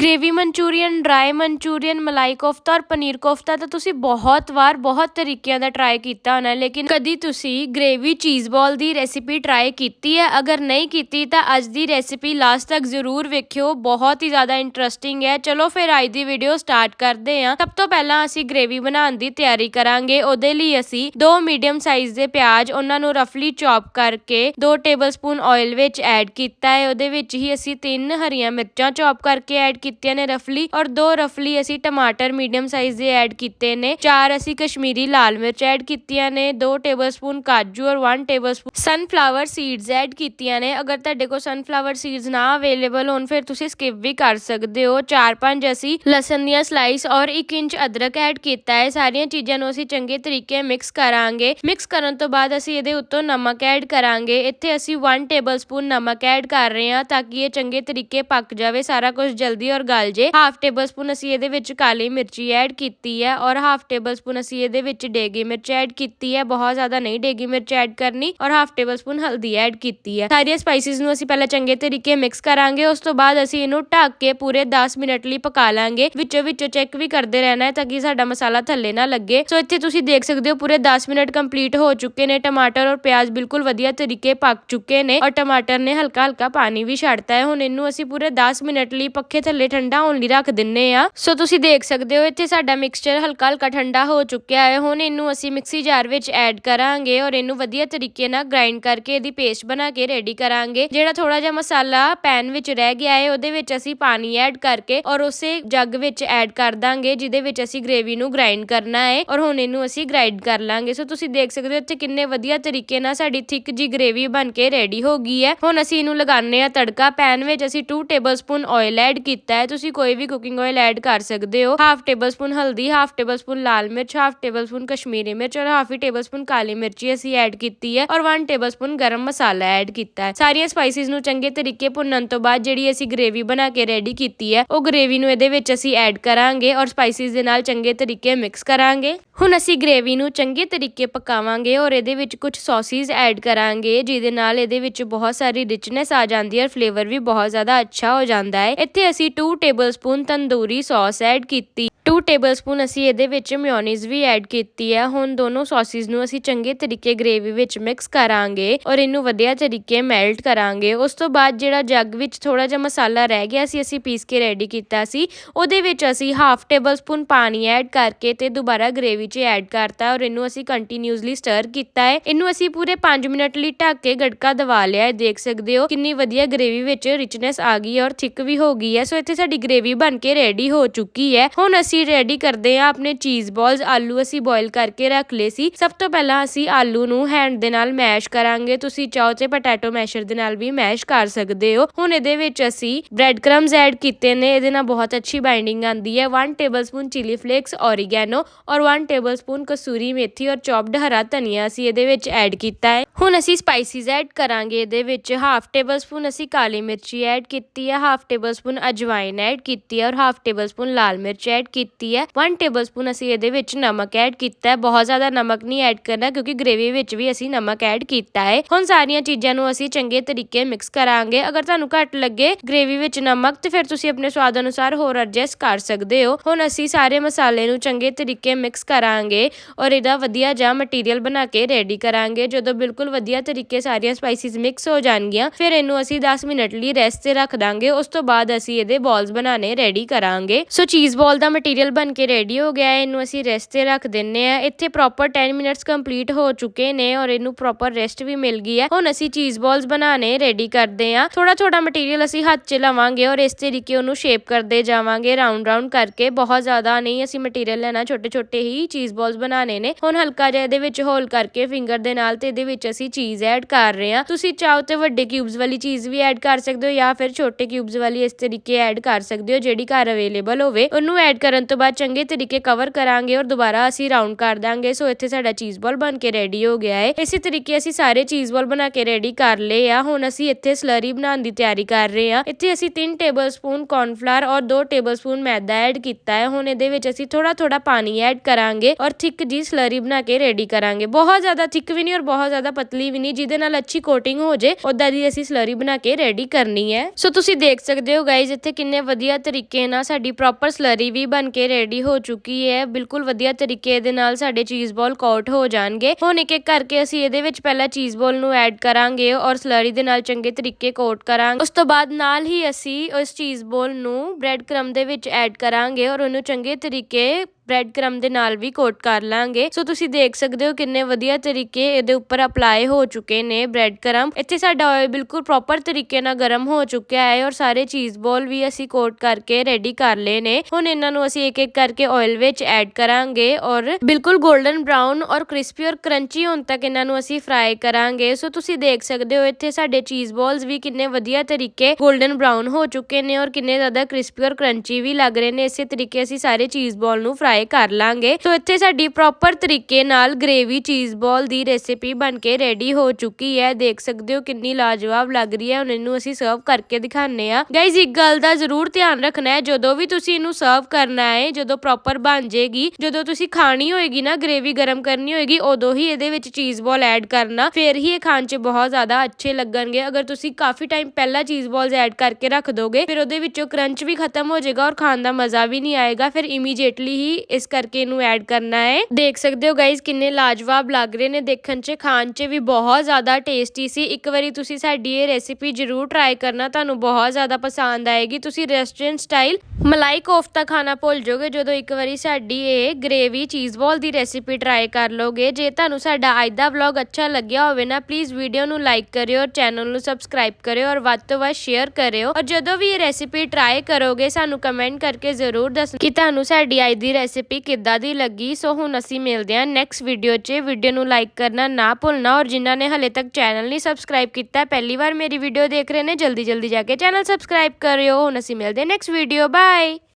Gravy Manchurian dry Manchurian malai kofta ਔਰ ਪਨੀਰ ਕੋਫਤਾ ਤਾਂ ਤੁਸੀਂ ਬਹੁਤ ਵਾਰ ਬਹੁਤ ਤਰੀਕਿਆਂ ਦਾ ਟਰਾਈ ਕੀਤਾ ਹੋਣਾ ਲੇਕਿਨ ਕਦੀ ਤੁਸੀਂ ਗ੍ਰੇਵੀ ਚੀਜ਼ ਬਾਲ ਦੀ ਰੈਸਿਪੀ ਟਰਾਈ ਕੀਤੀ ਹੈ? ਅਗਰ ਨਹੀਂ ਕੀਤੀ, ਤਾਂ ਅੱਜ ਦੀ ਰੈਸਿਪੀ ਲਾਸਟ ਤੱਕ ਜ਼ਰੂਰ ਵੇਖਿਓ, ਬਹੁਤ ਹੀ ਜ਼ਿਆਦਾ ਇੰਟਰਸਟਿੰਗ ਹੈ। ਚਲੋ ਫਿਰ ਅੱਜ ਦੀ ਵੀਡੀਓ ਸਟਾਰਟ ਕਰਦੇ ਹਾਂ। ਸਭ ਤੋਂ ਪਹਿਲਾਂ ਅਸੀਂ ਗ੍ਰੇਵੀ ਬਣਾਉਣ ਦੀ ਤਿਆਰੀ ਕਰਾਂਗੇ। ਉਹਦੇ ਲਈ ਅਸੀਂ ਦੋ ਮੀਡੀਅਮ ਸਾਈਜ਼ ਦੇ ਪਿਆਜ਼, ਉਹਨਾਂ ਨੂੰ ਰਫਲੀ ਚੌਪ ਕਰਕੇ 2 ਟੇਬਲਸਪੂਨ ਆਇਲ ਵਿੱਚ ਐਡ ਕੀਤਾ ਹੈ। ਉਹਦੇ ਵਿੱਚ ਹੀ ਅਸੀਂ ਤਿੰਨ ਹਰੀਆਂ ਮਿਰਚਾਂ ਚੌਪ ਕਰਕੇ ਐਡ ਕੀਤੀਆਂ ਨੇ ਰਫਲੀ ਔਰ ਦੋ ਰਫਲੀ ਅਸੀਂ ਟਮਾਟਰ ਮੀਡੀਅਮ ਸਾਈਜ਼ ਦੇ ਐਡ ਕੀਤੇ ਨੇ। ਚਾਰ ਅਸੀਂ ਕਸ਼ਮੀਰੀ ਲਾਲ ਮਿਰਚ ਐਡ ਕੀਤੀਆਂ ਨੇ 2 ਟੇਬਲਸਪੂਨ ਕਾਜੂ ਔਰ 1 ਟੇਬਲਸਪੂਨ ਸਨਫਲਾਵਰ ਸੀਡਸ ਐਡ ਕੀਤੀਆਂ ਨੇ। ਅਗਰ ਤੁਹਾਡੇ ਕੋਲ ਸਨਫਲਾਵਰ ਸੀਡਸ ਨਾ ਅਵੇਲੇਬਲ ਹੋਣ, ਫਿਰ ਤੁਸੀਂ ਸਕਿਪ ਵੀ ਕਰ ਸਕਦੇ ਹੋ। ਚਾਰ ਪੰਜ ਅਸੀਂ ਲਸਣ ਦੀਆਂ ਸਲਾਈਸ ਔਰ 1 ਇੰਚ ਅਦਰਕ ਐਡ ਕੀਤਾ ਹੈ। ਸਾਰੀਆਂ ਚੀਜ਼ਾਂ ਨੂੰ ਅਸੀਂ ਚੰਗੇ ਤਰੀਕੇ ਮਿਕਸ ਕਰਾਂਗੇ। ਮਿਕਸ ਕਰਨ ਤੋਂ ਬਾਅਦ ਅਸੀਂ ਇਹਦੇ ਉੱਤੋਂ ਨਮਕ ਐਡ ਕਰਾਂਗੇ। ਇੱਥੇ ਅਸੀਂ 1 ਟੇਬਲਸਪੂਨ ਨਮਕ ਐਡ ਕਰ ਰਹੇ ਹਾਂ ਤਾਂ ਕਿ ਇਹ ਚੰਗੇ ਤਰੀਕੇ ਪੱਕ ਜਾਵੇ। ਸਾਰਾ ਕੁਝ ਜਲਦੀ ਔਰ ਗਲ ਜੇ ਹਾਫ ਟੇਬਲ ਸਪੂਨ ਅਸੀਂ ਇਹਦੇ ਵਿੱਚ ਕਾਲੀ ਮਿਰਚੀ ਐਡ ਕੀਤੀ ਹੈ ਔਰ ਹਾਫ ਟੇਬਲ ਸਪੂਨ ਅਸੀਂ ਇਹਦੇ ਵਿੱਚ ਡੇਗੀ ਮਿਰਚ ਐਡ ਕੀਤੀ ਹੈ, ਬਹੁਤ ਜ਼ਿਆਦਾ ਨਹੀਂ ਡੇਗੀ ਮਿਰਚ ਐਡ ਕਰਨੀ ਔਰ ਹਾਫ ਟੇਬਲ ਸਪੂਨ ਹਲਦੀ ਐਡ ਕੀਤੀ ਹੈ। ਸਾਰੀਆਂ ਸਪਾਈਸਿਸ ਨੂੰ ਅਸੀਂ ਪਹਿਲਾਂ ਚੰਗੇ ਤਰੀਕੇ ਮਿਕਸ ਕਰਾਂਗੇ, ਉਸ ਤੋਂ ਬਾਅਦ ਅਸੀਂ ਇਹਨੂੰ ਢੱਕ ਕੇ ਪੂਰੇ 10 ਮਿੰਟ ਲਈ ਪਕਾ ਲਾਂਗੇ। ਵਿੱਚੋਂ ਵਿੱਚੋਂ ਚੈੱਕ ਵੀ ਕਰਦੇ ਰਹਿਣਾ ਹੈ ਤਾਂ ਕਿ ਸਾਡਾ ਮਸਾਲਾ ਥੱਲੇ ਨਾ ਲੱਗੇ। ਸੋ ਇੱਥੇ ਤੁਸੀਂ ਦੇਖ ਸਕਦੇ ਹੋ ਪੂਰੇ 10 ਮਿੰਟ ਕੰਪਲੀਟ ਹੋ ਚੁੱਕੇ ਨੇ, ਟਮਾਟਰ ਔਰ ਪਿਆਜ਼ ਬਿਲਕੁਲ ਵਧੀਆ ਤਰੀਕੇ ਪੱਕ ਚੁੱਕੇ ਨੇ ਔਰ ਟਮਾਟਰ ਨੇ ਹਲਕਾ ਹਲਕਾ ਪਾਣੀ ਵੀ ਛੱਡਤਾ ਹੈ। ਹੁਣ ਇਹਨੂੰ ਅਸੀਂ ਪੂਰੇ 10 ਮਿੰਟ ਲਈ ਪੱਖੇ ਥੱਲੇ ਠੰਡਾ ਹੋਣ ਲਈ ਰੱਖ ਦਿੰਨੇ ਆ। ਸੋ ਤੁਸੀਂ ਦੇਖ ਸਕਦੇ ਹੋ, ਇੱਥੇ ਸਾਡਾ ਮਿਕਸਚਰ ਹਲਕਾ ਹਲਕਾ ਠੰਡਾ ਹੋ ਚੁੱਕਿਆ ਹੈ। ਹੁਣ ਇਹਨੂੰ ਅਸੀਂ ਮਿਕਸੀ ਜਾਰ ਵਿੱਚ ਐਡ ਕਰਾਂਗੇ ਔਰ ਇਹਨੂੰ ਵਧੀਆ ਤਰੀਕੇ ਨਾਲ ਗ੍ਰਾਈਂਡ ਕਰਕੇ ਇਹਦੀ ਪੇਸਟ ਬਣਾ ਕੇ ਰੈਡੀ ਕਰਾਂਗੇ। ਜਿਹੜਾ ਥੋੜਾ ਜਿਹਾ ਮਸਾਲਾ ਪੈਨ ਵਿੱਚ ਰਹਿ ਗਿਆ ਹੈ, ਉਹਦੇ ਵਿੱਚ ਅਸੀਂ ਪਾਣੀ ਐਡ ਕਰਕੇ ਔਰ ਉਸੇ ਜੱਗ ਵਿੱਚ ਐਡ ਕਰ ਦਾਂਗੇ, ਜਿਹਦੇ ਵਿੱਚ ਅਸੀਂ ਗ੍ਰੇਵੀ ਨੂੰ ਗ੍ਰਾਈਂਡ ਕਰਨਾ ਹੈ ਔਰ ਹੁਣ ਇਹਨੂੰ ਅਸੀਂ ਗ੍ਰਾਈਂਡ ਕਰ ਲਾਂਗੇ। ਸੋ ਤੁਸੀਂ ਦੇਖ ਸਕਦੇ ਹੋ, ਇੱਥੇ ਕਿੰਨੇ ਵਧੀਆ ਤਰੀਕੇ ਨਾਲ ਸਾਡੀ ਥਿਕ ਜੀ ਗ੍ਰੇਵੀ ਬਣ ਕੇ ਰੈਡੀ ਹੋ ਗਈ ਹੈ। ਹੁਣ ਅਸੀਂ ਇਹਨੂੰ ਲਗਾਉਂਦੇ ਆ ਤੜਕਾ। ਪੈਨ ਵਿੱਚ ਅਸੀਂ 2 ਟੇਬਲਸਪੂਨ ਆਇਲ ਐਡ ਕੀਤਾ ਹੈ, ਤੁਸੀਂ ਕੋਈ ਵੀ ਕੁਕਿੰਗ ਆਇਲ ਐਡ ਕਰ ਸਕਦੇ ਹੋ। ਹਾਫ ਟੇਬਲਸਪੂਨ ਹਲਦੀ ਹਾਫ ਟੇਬਲਸਪੂਨ ਲਾਲ ਮਿਰਚ ਹਾਫ ਟੇਬਲਸਪੂਨ ਕਸ਼ਮੀਰੀ ਮਿਰਚ ਔਰ ਹਾਫ ਹੀ ਟੇਬਲਸਪੂਨ ਕਾਲੀ ਮਿਰਚੀ ਅਸੀਂ ਐਡ ਕੀਤੀ ਹੈ ਔਰ 1 ਟੇਬਲਸਪੂਨ ਗਰਮ ਮਸਾਲਾ ਐਡ ਕੀਤਾ ਹੈ। ਸਾਰੀਆਂ ਸਪਾਈਸਿਸ ਨੂੰ ਚੰਗੇ ਤਰੀਕੇ ਭੁੰਨਣ ਤੋਂ ਬਾਅਦ ਜਿਹੜੀ ਅਸੀਂ ਗ੍ਰੇਵੀ ਬਣਾ ਕੇ ਰੈਡੀ ਕੀਤੀ ਹੈ, ਉਹ ਗ੍ਰੇਵੀ ਨੂੰ ਇਹਦੇ ਵਿੱਚ ਅਸੀਂ ਐਡ ਕਰਾਂਗੇ ਔਰ ਸਪਾਈਸਿਸ ਦੇ ਨਾਲ ਚੰਗੇ ਤਰੀਕੇ ਮਿਕਸ ਕਰਾਂਗੇ। ਹੁਣ ਅਸੀਂ ਗ੍ਰੇਵੀ ਨੂੰ ਚੰਗੇ ਤਰੀਕੇ ਪਕਾਵਾਂਗੇ ਔਰ ਇਹਦੇ ਵਿੱਚ ਕੁਝ ਸੌਸਿਸ ਐਡ ਕਰਾਂਗੇ, ਜਿਹਦੇ ਨਾਲ ਇਹਦੇ ਵਿੱਚ ਬਹੁਤ ਸਾਰੀ ਰਿਚਨੈਸ ਆ ਜਾਂਦੀ ਹੈ ਔਰ ਫਲੇਵਰ ਵੀ ਬਹੁਤ ਜ਼ਿਆਦਾ ਅੱਛਾ ਹੋ ਜਾਂਦਾ ਹੈ। ਇੱਥੇ ਅਸੀਂ 2 ਟੇਬਲਸਪੂਨ ਤੰਦੂਰੀ ਸੌਸ ਐਡ ਕੀਤੀ। 2 ਟੇਬਲਸਪੂਨ ਅਸੀਂ ਇਹਦੇ ਵਿੱਚ ਮਿਓਨੀਜ਼ ਵੀ ਐਡ ਕੀਤੀ ਹੈ ਹੁਣ ਦੋਨੋਂ ਸੌਸਿਸ ਨੂੰ ਅਸੀਂ ਚੰਗੇ ਤਰੀਕੇ ਗ੍ਰੇਵੀ ਵਿੱਚ ਮਿਕਸ ਕਰਾਂਗੇ ਔਰ ਇਹਨੂੰ ਵਧੀਆ ਤਰੀਕੇ ਮੈਲਟ ਕਰਾਂਗੇ। ਉਸ ਤੋਂ ਬਾਅਦ ਜਿਹੜਾ ਜੱਗ ਵਿੱਚ ਥੋੜਾ ਜਿਹਾ ਮਸਾਲਾ ਰਹਿ ਗਿਆ ਸੀ, ਅਸੀਂ ਪੀਸ ਕੇ ਰੈਡੀ ਕੀਤਾ ਸੀ। ਉਹਦੇ ਵਿੱਚ ਅਸੀਂ ਹਾਫ ਟੇਬਲਸਪੂਨ ਪਾਣੀ ਐਡ ਕਰਕੇ ਤੇ ਦੁਬਾਰਾ ਗ੍ਰੇਵੀ 'ਚ ਐਡ ਕਰਤਾ ਔਰ ਇਹਨੂੰ ਅਸੀਂ ਕੰਟੀਨਿਊਸਲੀ ਸਟਰ ਕੀਤਾ ਹੈ। ਇਹਨੂੰ ਅਸੀਂ ਪੂਰੇ 5 ਮਿੰਟ ਲਈ ਢੱਕ ਕੇ ਗੜਕਾ ਦਵਾ ਲਿਆ ਹੈ। ਦੇਖ ਸਕਦੇ ਹੋ ਕਿੰਨੀ ਵਧੀਆ ਗ੍ਰੇਵੀ ਵਿੱਚ ਰਿਚਨੈਸ ਆ ਗਈ ਹੈ ਔਰ ਥਿਕ ਵੀ ਹੋ ਗਈ ਹੈ। ਸੋ ਇੱਥੇ ਸਾਡੀ ਗ੍ਰੇਵੀ ਬਣ ਕੇ ਰੈਡੀ ਹੋ ਚੁੱਕੀ ਹੈ। ਹੁਣ ਅਸੀਂ ਰੈਡੀ ਕਰਦੇ ਹਾਂ ਆਪਣੇ ਚੀਜ਼ ਬਾਲਸ ਆਲੂ ਅਸੀਂ ਬੋਇਲ ਕਰਕੇ ਰੱਖ ਲਏ ਸੀ। ਸਭ ਤੋਂ ਪਹਿਲਾਂ ਅਸੀਂ ਆਲੂ ਨੂੰ ਹੈਂਡ ਦੇ ਨਾਲ ਮੈਸ਼ ਕਰਾਂਗੇ। ਤੁਸੀਂ ਚਾਹੋ ਤੇ ਪੋਟੈਟੋ ਮੈਸ਼ਰ ਦੇ ਨਾਲ ਵੀ ਮੈਸ਼ ਕਰ ਸਕਦੇ ਹੋ। ਹੁਣ ਇਹਦੇ ਵਿੱਚ ਅਸੀਂ ਬ੍ਰੈਡ ਕ੍ਰਮਸ ਐਡ ਕੀਤੇ ਨੇ। ਇਹਦੇ ਨਾਲ ਬਹੁਤ ਅੱਛੀ ਬਾਈਂਡਿੰਗ ਆਂਦੀ ਹੈ। 1 ਟੇਬਲਸਪੂਨ ਚਿਲੀ ਫਲੇਕਸ ਔਰੀਗੈਨੋ ਔਰ 1 ਟੇਬਲਸਪੂਨ ਕਸੂਰੀ ਮੇਥੀ ਔਰ ਚੌਪਡ ਹਰਾ ਧਨੀਆ ਅਸੀਂ ਇਹਦੇ ਵਿੱਚ ਐਡ ਕੀਤਾ ਹੈ। ਹੁਣ ਅਸੀਂ ਸਪਾਈਸਿਸ ਐਡ ਕਰਾਂਗੇ ਇਹਦੇ ਵਿੱਚ ਹਾਫ ਟੇਬਲਸਪੂਨ ਅਸੀਂ ਕਾਲੀ ਮਿਰਚੀ ਐਡ ਕੀਤੀ ਹੈ, ਹਾਫ ਟੇਬਲਸਪੂਨ ਅਜਵਾਇਨ ਐਡ ਕੀਤੀ ਹੈ ਔਰ ਹਾਫ ਟੇਬਲਸਪੂਨ ਲਾਲ ਮਿਰਚ ਐਡ ਕੀਤੀ ਹੈ। 1 ਟੇਬਲਸਪੂਨ ਅਸੀਂ ਇਹਦੇ ਵਿੱਚ ਨਮਕ ਐਡ ਕੀਤਾ ਹੈ। ਬਹੁਤ ਜ਼ਿਆਦਾ ਨਮਕ ਨਹੀਂ ਐਡ ਕਰਨਾ ਕਿਉਂਕਿ ਗ੍ਰੇਵੀ ਵਿੱਚ ਵੀ ਅਸੀਂ ਨਮਕ ਐਡ ਕੀਤਾ ਹੈ। ਹੁਣ ਸਾਰੀਆਂ ਚੀਜ਼ਾਂ ਨੂੰ ਅਸੀਂ ਚੰਗੇ ਤਰੀਕੇ ਮਿਕਸ ਕਰਾਂਗੇ। ਅਗਰ ਤੁਹਾਨੂੰ ਘੱਟ ਲੱਗੇ ਗ੍ਰੇਵੀ ਵਿੱਚ ਨਮਕ ਤੇ ਫਿਰ ਤੁਸੀਂ ਆਪਣੇ ਸਵਾਦ ਅਨੁਸਾਰ ਹੋਰ ਐਡਜਸਟ ਕਰ ਸਕਦੇ ਹੋ। ਹੁਣ ਅਸੀਂ ਸਾਰੇ ਮਸਾਲੇ ਨੂੰ ਚੰਗੇ ਤਰੀਕੇ ਮਿਕਸ ਕਰਾਂਗੇ ਔਰ ਇਹਦਾ ਵਧੀਆ ਜਿਹਾ ਮਟੀਰੀਅਲ ਬਣਾ ਕੇ ਰੈਡੀ ਕਰਾਂਗੇ। ਜਦੋਂ ਬਿਲਕੁਲ ਵਧੀਆ ਤਰੀਕੇ ਸਾਰੀਆਂ ਸਪਾਈਸਿਸ ਮਿਕਸ ਹੋ ਜਾਣਗੀਆਂ। ਫਿਰ ਇਹਨੂੰ ਅਸੀਂ 10 ਮਿੰਟ ਲਈ ਰੈਸਟ ਤੇ ਰੱਖ ਦਾਂਗੇ। ਉਸ ਤੋਂ ਬਾਅਦ ਅਸੀਂ ਇਹਦੇ ਬਾਲਸ ਬਣਾਉਣੇ ਰੈਡੀ ਕਰਾਂਗੇ। ਸੋ ਚੀਜ਼ ਬਾਲ ਦਾ ਮਟੀਰੀਅਲ ਬਣ ਕੇ ਰੈਡੀ ਹੋ ਗਿਆ ਹੈ। ਇਹਨੂੰ ਅਸੀਂ ਰੈਸਟ ਤੇ ਰੱਖ ਦਿੰਨੇ ਆ ਇੱਥੇ ਪ੍ਰੋਪਰ 10 ਮਿੰਟਸ ਕੰਪਲੀਟ ਹੋ ਚੁੱਕੇ ਨੇ ਔਰ ਇਹਨੂੰ ਪ੍ਰੋਪਰ ਰੈਸਟ ਵੀ ਮਿਲ ਗਈ ਹੈ। ਹੁਣ ਅਸੀਂ ਚੀਜ਼ ਬਾਲਸ ਬਣਾਉਣੇ ਰੈਡੀ ਕਰਦੇ ਆ ਥੋੜਾ ਥੋੜਾ ਮਟੀਰੀਅਲ ਅਸੀਂ ਹੱਥ 'ਚ ਲਵਾਂਗੇ ਔਰ ਇਸ ਤਰੀਕੇ ਉਹਨੂੰ ਸ਼ੇਪ ਕਰਦੇ ਜਾਵਾਂਗੇ। ਰਾਉਂਡ ਰਾਉਂਡ ਕਰਕੇ ਬਹੁਤ ਜ਼ਿਆਦਾ ਨਹੀਂ ਅਸੀਂ ਮਟੀਰੀਅਲ ਲੈਣਾ। ਛੋਟੇ ਛੋਟੇ ਹੀ ਚੀਜ਼ ਬਾਲਸ ਬਣਾਉਣੇ ਨੇ। ਹੁਣ ਹਲਕਾ ਜਿਹਾ ਇਹਦੇ ਵਿੱਚ ਹੋਲ ਕਰਕੇ ਫਿੰਗਰ ਦੇ ਨਾਲ ਤੇ ਇਹਦੇ ਵਿੱਚ ਅਸੀਂ ਚੀਜ਼ ਐਡ ਕਰ ਰਹੇ ਹਾਂ ਤੁਸੀਂ ਚਾਹੋ ਤੇ ਵੱਡੇ ਕਿਊਬਸ ਵਾਲੀ ਚੀਜ਼ ਵੀ ਐਡ ਕਰ ਸਕਦੇ ਹੋ ਜਾਂ ਫਿਰ ਛੋਟੇ ਕਿਊਬਸ ਵਾਲੀ ਇਸ ਤਰੀਕੇ ਐਡ ਕਰ ਸਕਦੇ ਹੋ ਜਿਹੜੀ ਘਰ ਅਵੇਲੇਬਲ ਹੋਵੇ ਉਹਨੂੰ ਐਡ ਕਰਨ ਕਰਨ ਤੋਂ ਬਾਅਦ ਚੰਗੇ ਤਰੀਕੇ ਕਵਰ ਕਰਾਂਗੇ ਔਰ ਦੁਬਾਰਾ ਅਸੀਂ ਰਾਉਂਡ ਕਰ ਦਾਂਗੇ ਸੋ ਇੱਥੇ ਸਾਡਾ ਚੀਜ਼ ਬਾਲ ਬਣ ਕੇ ਰੈਡੀ ਹੋ ਗਿਆ ਹੈ ਇਸੇ ਤਰੀਕੇ ਅਸੀਂ ਸਾਰੇ ਚੀਜ਼ ਬਾਲ ਬਣਾ ਕੇ ਰੈਡੀ ਕਰ ਲਏ ਆ ਹੁਣ ਅਸੀਂ ਇੱਥੇ ਸਲਰੀ ਬਣਾਉਣ ਦੀ ਤਿਆਰੀ ਕਰ ਰਹੇ ਆ ਇੱਥੇ ਅਸੀਂ 3 ਟੇਬਲਸਪੂਨ ਕੌਰਨਫਲਾਵਰ ਔਰ 2 ਟੇਬਲਸਪੂਨ ਮੈਦਾ ਐਡ ਕੀਤਾ ਹੈ ਹੁਣ ਇਹਦੇ ਵਿੱਚ ਅਸੀਂ ਥੋੜਾ ਥੋੜਾ ਪਾਣੀ ਐਡ ਕਰਾਂਗੇ ਔਰ ਥਿਕ ਜੀ ਸਲਰੀ ਬਣਾ ਕੇ ਰੈਡੀ ਕਰਾਂਗੇ ਬਹੁਤ ਜ਼ਿਆਦਾ ਥਿਕ ਵੀ ਨਹੀਂ ਔਰ ਬਹੁਤ ਜ਼ਿਆਦਾ ਪਤਲੀ ਵੀ ਨਹੀਂ, ਜਿਹਦੇ ਨਾਲ ਅੱਛੀ ਕੋਟਿੰਗ ਹੋ ਜੇ ਉਦਾਂ ਦੀ ਅਸੀਂ ਸਲਰੀ ਬਣਾ ਕੇ ਰੈਡੀ ਕਰਨੀ ਹੈ। ਸੋ ਤੁਸੀਂ ਦੇਖ ਸਕਦੇ ਹੋ ਗਾਇਜ਼ ਇੱਥੇ ਕਿੰਨੇ ਵਧੀਆ ਤਰੀਕੇ ਨਾਲ ਸਾਡੀ ਪ੍ਰੋਪਰ ਸਲਰੀ ਵੀ ਬਣ ਕੇ ਰੈਡੀ ਹੋ ਚੁੱਕੀ ਹੈ। ਬਿਲਕੁਲ ਵਧੀਆ ਤਰੀਕੇ ਦੇ ਨਾਲ ਸਾਡੇ ਚੀਜ਼ ਬਾਲ ਕੋਟ ਹੋ ਜਾਣਗੇ। ਹੁਣ ਇੱਕ ਇੱਕ ਕਰਕੇ ਅਸੀਂ ਇਹਦੇ ਵਿੱਚ ਪਹਿਲਾਂ ਚੀਜ਼ ਬਾਲ ਨੂੰ ਐਡ ਕਰਾਂਗੇ ਔਰ ਸਲਰੀ ਦੇ ਨਾਲ ਚੰਗੇ ਤਰੀਕੇ ਕੋਟ ਕਰਾਂਗੇ। ਉਸ ਤੋਂ ਬਾਅਦ ਨਾਲ ਹੀ ਅਸੀਂ ਉਸ ਚੀਜ਼ ਬਾਲ ਨੂੰ ਬ੍ਰੈਡ ਕ੍ਰਮ ਦੇ ਵਿੱਚ ਐਡ ਕਰਾਂਗੇ ਔਰ ਉਹਨੂੰ ਚੰਗੇ ਤਰੀਕੇ ਬ੍ਰੈਡ ਕ੍ਰਮ ਦੇ ਨਾਲ ਵੀ ਕੋਟ ਕਰ ਲਾਂਗੇ। ਸੋ ਤੁਸੀਂ ਦੇਖ ਸਕਦੇ ਹੋ ਕਿੰਨੇ ਵਧੀਆ ਤਰੀਕੇ ਇਹਦੇ ਉੱਪਰ ਅਪਲਾਈ ਹੋ ਚੁੱਕੇ ਨੇ ਬ੍ਰੈਡ ਕ੍ਰਮ ਇੱਥੇ ਸਾਡਾ ਆਇਲ ਬਿਲਕੁਲ ਪ੍ਰੋਪਰ ਤਰੀਕੇ ਨਾਲ ਗਰਮ ਹੋ ਚੁੱਕਿਆ ਹੈ ਔਰ ਸਾਰੇ ਚੀਜ਼ ਬਾਲ ਵੀ ਅਸੀਂ ਕੋਟ ਕਰਕੇ ਰੈਡੀ ਕਰ ਲਏ ਨੇ। ਹੁਣ ਇਹਨਾਂ ਨੂੰ ਅਸੀਂ ਇੱਕ ਇੱਕ ਕਰਕੇ ਆਇਲ ਵਿੱਚ ਐਡ ਕਰਾਂਗੇ ਔਰ ਬਿਲਕੁਲ 골ਡਨ ਬ੍ਰਾਊਨ ਔਰ ਕ੍ਰਿਸਪੀ ਔਰ ਕਰੰਚੀ ਹੋਣ ਤੱਕ ਇਹਨਾਂ ਨੂੰ ਅਸੀਂ ਫਰਾਈ ਕਰਾਂਗੇ। ਸੋ ਤੁਸੀਂ ਦੇਖ ਸਕਦੇ ਹੋ ਇੱਥੇ ਸਾਡੇ ਚੀਜ਼ ਬਾਲਸ ਵੀ ਕਿੰਨੇ ਵਧੀਆ ਤਰੀਕੇ 골ਡਨ ਬ੍ਰਾਊਨ ਹੋ ਚੁੱਕੇ ਨੇ ਔਰ ਕਿੰਨੇ ਜ਼ਿਆਦਾ ਕ੍ਰਿਸਪੀ ਔਰ ਕਰੰਚੀ ਵੀ ਲੱਗ ਰਹੇ ਨੇ। ਇਸੇ ਤਰੀਕੇ ਅਸੀਂ ਸਾਰੇ ਚੀਜ਼ ਬੋਲ ਨੂੰ ਫਰਾਈ ਕਰ ਲਾਂਗੇ। ਸੋ ਇੱਥੇ ਸਾਡੀ ਪ੍ਰੋਪਰ ਤਰੀਕੇ ਨਾਲ ਗ੍ਰੇਵੀ ਚੀਜ਼ ਬੋਲ ਦੀ ਰੈਸਿਪੀ ਬਣ ਕੇ ਰੈਡੀ ਹੋ ਚੁੱਕੀ ਹੈ। ਦੇਖ ਸਕਦੇ ਹੋ ਕਿੰਨੀ ਲਾਜਵਾਬ ਲੱਗ ਰਹੀ ਹੈ। ਹੁਣ ਇਹਨੂੰ ਅਸੀਂ ਸਰਵ ਕਰਕੇ ਦਿਖਾਣੇ ਆ ਗਾਇਜ਼ ਇੱਕ ਗੱਲ ਦਾ ਜ਼ਰੂਰ ਧਿਆਨ ਰੱਖਣਾ ਹੈ। ਜਦੋਂ ਵੀ ਤੁਸੀਂ ਇਹਨੂੰ ਸਰਵ ਕਰਨਾ ਹੈ, ਜਦੋਂ ਪ੍ਰੋਪਰ ਬਣ ਜੇਗੀ ਜਦੋਂ ਤੁਸੀਂ ਖਾਣੀ ਹੋਏਗੀ ਨਾ ਗ੍ਰੇਵੀ ਗਰਮ ਕਰਨੀ ਹੋਏਗੀ, ਉਦੋਂ ਹੀ ਇਹਦੇ ਵਿੱਚ ਚੀਜ਼ ਬੋਲ ਐਡ ਕਰਨਾ। ਫਿਰ ਹੀ ਇਹ ਖਾਣ 'ਚ ਬਹੁਤ ਜ਼ਿਆਦਾ ਅੱਛੇ ਲੱਗਣਗੇ। ਅਗਰ ਤੁਸੀਂ ਕਾਫੀ ਟਾਈਮ ਪਹਿਲਾਂ ਚੀਜ਼ ਬਾਲਸ ਐਡ ਕਰਕੇ ਰੱਖ ਦੋਗੇ, ਫਿਰ ਉਹਦੇ ਵਿੱਚੋਂ ਕਰੰਚ ਵੀ ਖਤਮ ਹੋ ਜਾਏਗਾ ਔਰ ਖਾਣ ਦਾ ਮਜ਼ਾ ਵੀ ਨਹੀਂ ਆਏਗਾ। ਫਿਰ ਇਮੀਡੀਏਟਲੀ ਹੀ ਇਸ ਕਰਕੇ ਇਹਨੂੰ ਐਡ ਕਰਨਾ ਹੈ। ਦੇਖ ਸਕਦੇ ਹੋ ਗਾਇਜ਼ ਕਿੰਨੇ ਲਾਜਵਾਬ ਲੱਗ ਰਹੇ ਨੇ ਦੇਖਣ 'ਚ, ਖਾਣ 'ਚ ਵੀ ਬਹੁਤ ਜ਼ਿਆਦਾ ਟੇਸਟੀ ਸੀ। ਇੱਕ ਵਾਰੀ ਤੁਸੀਂ ਸਾਡੀ ਇਹ ਰੈਸਿਪੀ ਜ਼ਰੂਰ ਟਰਾਈ ਕਰਨਾ, ਤੁਹਾਨੂੰ ਬਹੁਤ ਜ਼ਿਆਦਾ ਪਸੰਦ ਆਏਗੀ। ਤੁਸੀਂ ਰੈਸਟੋਰੈਂਟ ਸਟਾਈਲ ਮਲਾਈ ਕੋਫਤਾ ਖਾਣਾ ਭੁੱਲ ਜਾਓਗੇ, ਜਦੋਂ ਇੱਕ ਵਾਰੀ ਸਾਡੀ ਇਹ ਗ੍ਰੇਵੀ ਚੀਜ਼ ਬੋਲ ਦੀ ਰੈਸਿਪੀ ਟਰਾਈ ਕਰ ਲੋਗੇ ਜੇ ਤੁਹਾਨੂੰ ਸਾਡਾ ਅੱਜ ਦਾ ਵਲੌਗ ਅੱਛਾ ਲੱਗਿਆ ਹੋਵੇ ਨਾ ਪਲੀਜ਼ ਵੀਡੀਓ ਨੂੰ ਲਾਈਕ ਕਰਿਓ ਔਰ ਚੈਨਲ ਨੂੰ ਸਬਸਕ੍ਰਾਈਬ ਕਰਿਓ ਔਰ ਵੱਧ ਤੋਂ ਵੱਧ ਸ਼ੇਅਰ ਕਰਿਓ। ਔਰ ਜਦੋਂ ਵੀ ਇਹ ਰੈਸਿਪੀ ਟਰਾਈ ਕਰੋਗੇ, ਸਾਨੂੰ ਕਮੈਂਟ ਕਰਕੇ ਜ਼ਰੂਰ ਦੱਸੋ ਕਿ ਤੁਹਾਨੂੰ ਸਾਡੀ ਅੱਜ ਦੀ ਰੈਸਿਪੀ ਰੈਸਿਪੀ ਕਿੱਦਾਂ ਦੀ ਲੱਗੀ? ਸੋ ਹੁਣ ਅਸੀਂ ਮਿਲਦੇ ਹਾਂ ਨੈਕਸਟ ਵੀਡੀਓ 'ਚ। ਵੀਡੀਓ ਨੂੰ ਲਾਈਕ ਕਰਨਾ ਨਾ ਭੁੱਲਣਾ ਔਰ ਜਿਨ੍ਹਾਂ ਨੇ ਹਲੇ ਤੱਕ ਚੈਨਲ ਨਹੀਂ ਸਬਸਕ੍ਰਾਈਬ ਕੀਤਾ, ਪਹਿਲੀ ਵਾਰ ਮੇਰੀ ਵੀਡੀਓ ਦੇਖ ਰਹੇ ਨੇ ਜਲਦੀ ਜਲਦੀ ਜਾ ਕੇ ਚੈਨਲ ਸਬਸਕ੍ਰਾਈਬ ਕਰਿਓ। ਹੁਣ ਅਸੀਂ ਮਿਲਦੇ ਹਾਂ ਨੈਕਸਟ ਵੀਡੀਓ ਬਾਏ